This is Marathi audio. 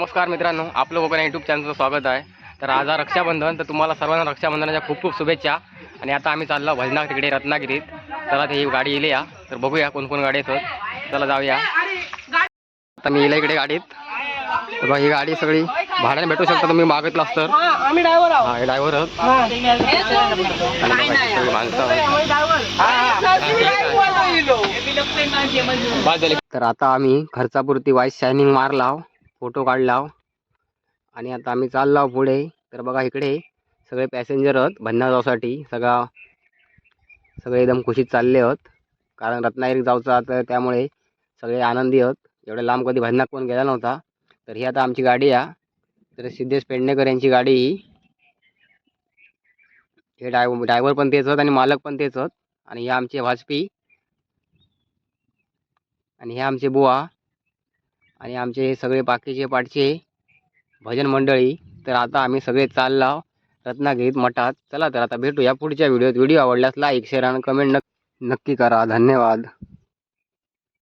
नमस्कार मित्रांनो आपलं कोकण यूट्यूब चॅनलचं स्वागत आहे. तर आज हा रक्षाबंधन तर तुम्हाला सर्वांना रक्षाबंधनाच्या खूप खूप शुभेच्छा. आणि आता आम्ही चाललो भजना तिकडे रत्नागिरीत. चला ते ही गाडी येईल या. तर बघूया कोण कोण गाडी येतात चला जाऊया. आता मी येईल इकडे गाडीत. तर ही गाडी सगळी भाड्याने भेटू शकता तुम्ही मागितलं तर हा ड्रायव्हर माणसं. तर आता आम्ही खर्चापुरती वाईस शायनिंग मारला. फोटो काढला आणि आता आम्ही चाललो पुढे. तर बघा इकडे सगळे पॅसेंजर आहेत भन्ना जाऊसाठी सगळा सगळे एकदम खुशीत चालले आहेत. कारण रत्नागिरी जाऊचा तर त्यामुळे सगळे आनंदी आहेत. एवढ्या लांब कधी भन्नाक पण गेला नव्हता. तर ही आता आमची गाडी आहे. तर सिद्धेश पेडणेकर यांची गाडी ही. हे डायव ड्रायव्हर पण तेच आहेत आणि मालक पण तेच आहेत. आणि हे आमचे वाजपेयी. आणि हे आमचे बुवा. आणि आमचे हे सगळे बाकीचे पाठचे भजन मंडळी तर आता आम्ही सगळे चाललो रत्नागिरीत मठात. चला तर आता भेटूया पुढच्या व्हिडिओत. व्हिडिओ आवडल्यास लाईक शेअर आणि कमेंट नक्की करा. धन्यवाद.